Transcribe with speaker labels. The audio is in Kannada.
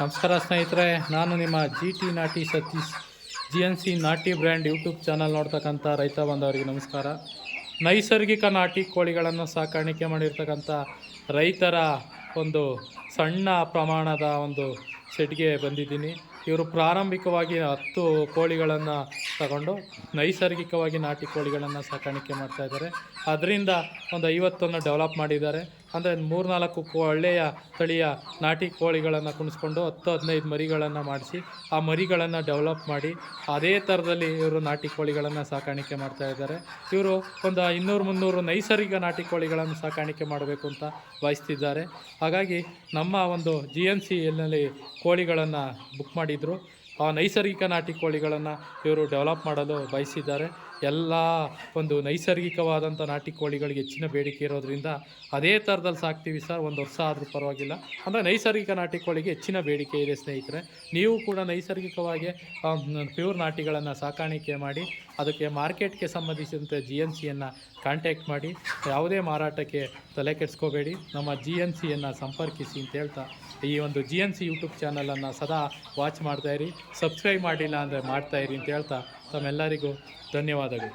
Speaker 1: ನಮಸ್ಕಾರ ಸ್ನೇಹಿತರೆ, ನಾನು ನಿಮ್ಮ ಜಿ ಟಿ ನಾಟಿ ಸತೀಶ್ ಜಿ ಎನ್ ಸಿ ನಾಟಿ ಬ್ರ್ಯಾಂಡ್ ಯೂಟ್ಯೂಬ್ ಚಾನಲ್ ನೋಡ್ತಕ್ಕಂಥ ರೈತ ಬಂದವರಿಗೆ ನಮಸ್ಕಾರ. ನೈಸರ್ಗಿಕ ನಾಟಿ ಕೋಳಿಗಳನ್ನು ಸಾಕಾಣಿಕೆ ಮಾಡಿರ್ತಕ್ಕಂಥ ರೈತರ ಒಂದು ಸಣ್ಣ ಪ್ರಮಾಣದ ಒಂದು ಸೆಟ್ಗೆ ಬಂದಿದ್ದೀನಿ. ಇವರು ಪ್ರಾರಂಭಿಕವಾಗಿ ಹತ್ತು ಕೋಳಿಗಳನ್ನು ತಗೊಂಡು ನೈಸರ್ಗಿಕವಾಗಿ ನಾಟಿ ಕೋಳಿಗಳನ್ನು ಸಾಕಾಣಿಕೆ ಮಾಡ್ತಾಯಿದ್ದಾರೆ ಅದರಿಂದ ಒಂದು ಐವತ್ತನ್ನು ಡೆವಲಪ್ ಮಾಡಿದ್ದಾರೆ. ಅಂದರೆ ಮೂರ್ನಾಲ್ಕು ಕೋ ಒಳ್ಳೆಯ ತಳಿಯ ನಾಟಿ ಕೋಳಿಗಳನ್ನು ಕುಣಿಸ್ಕೊಂಡು ಹತ್ತು ಹದಿನೈದು ಮರಿಗಳನ್ನು ಮಾಡಿಸಿ, ಆ ಮರಿಗಳನ್ನು ಡೆವಲಪ್ ಮಾಡಿ, ಅದೇ ಥರದಲ್ಲಿ ಇವರು ನಾಟಿ ಕೋಳಿಗಳನ್ನು ಸಾಕಾಣಿಕೆ ಮಾಡ್ತಾ ಇದ್ದಾರೆ. ಇವರು ಒಂದು ಇನ್ನೂರು ಮುನ್ನೂರು ನೈಸರ್ಗಿಕ ನಾಟಿ ಕೋಳಿಗಳನ್ನು ಸಾಕಾಣಿಕೆ ಮಾಡಬೇಕು ಅಂತ ಬಯಸ್ತಿದ್ದಾರೆ. ಹಾಗಾಗಿ ನಮ್ಮ ಒಂದು ಜಿ ಎನ್ ಸಿ ಎಲ್ನಲ್ಲಿ ಕೋಳಿಗಳನ್ನು ಬುಕ್ ಮಾಡಿದರು. ಆ ನೈಸರ್ಗಿಕ ನಾಟಿ ಕೋಳಿಗಳನ್ನು ಇವರು ಡೆವಲಪ್ ಮಾಡಲು ಬಯಸಿದ್ದಾರೆ. ಎಲ್ಲ ಒಂದು ನೈಸರ್ಗಿಕವಾದಂಥ ನಾಟಿ ಕೋಳಿಗಳಿಗೆ ಹೆಚ್ಚಿನ ಬೇಡಿಕೆ ಇರೋದ್ರಿಂದ ಅದೇ ಥರದಲ್ಲಿ ಸಾಕ್ತೀವಿ ಸರ್. ಒಂದು ವರ್ಷ ಆದರೂ ಪರವಾಗಿಲ್ಲ. ಅಂದರೆ ನೈಸರ್ಗಿಕ ನಾಟಿ ಕೋಳಿಗೆ ಹೆಚ್ಚಿನ ಬೇಡಿಕೆ ಇದೆ ಸ್ನೇಹಿತರೆ. ನೀವು ಕೂಡ ನೈಸರ್ಗಿಕವಾಗಿ ಪ್ಯೂರ್ ನಾಟಿಗಳನ್ನು ಸಾಕಾಣಿಕೆ ಮಾಡಿ, ಅದಕ್ಕೆ ಮಾರ್ಕೆಟ್ಗೆ ಸಂಬಂಧಿಸಿದಂತೆ ಜಿ ಎನ್ ಸಿಯನ್ನು ಕಾಂಟ್ಯಾಕ್ಟ್ ಮಾಡಿ, ಯಾವುದೇ ಮಾರಾಟಕ್ಕೆ ತಲೆ ಕೆಡಿಸ್ಕೋಬೇಡಿ. ನಮ್ಮ ಜಿ ಎನ್ ಸಿಯನ್ನು ಸಂಪರ್ಕಿಸಿ ಅಂತ ಹೇಳ್ತಾ ಈ ಒಂದು ಜಿ ಎನ್ ಸಿ ಯೂಟ್ಯೂಬ್ ಚಾನಲನ್ನು ಸದಾ ವಾಚ್ ಮಾಡ್ತಾಯಿರಿ ಸಬ್ಸ್ಕ್ರೈಬ್ ಮಾಡಿಲ್ಲ ಅಂದರೆ ಮಾಡ್ತಾಯಿರಿ ಅಂತ ಹೇಳ್ತಾ ತಮ್ಮೆಲ್ಲರಿಗೂ ಧನ್ಯವಾದಗಳು.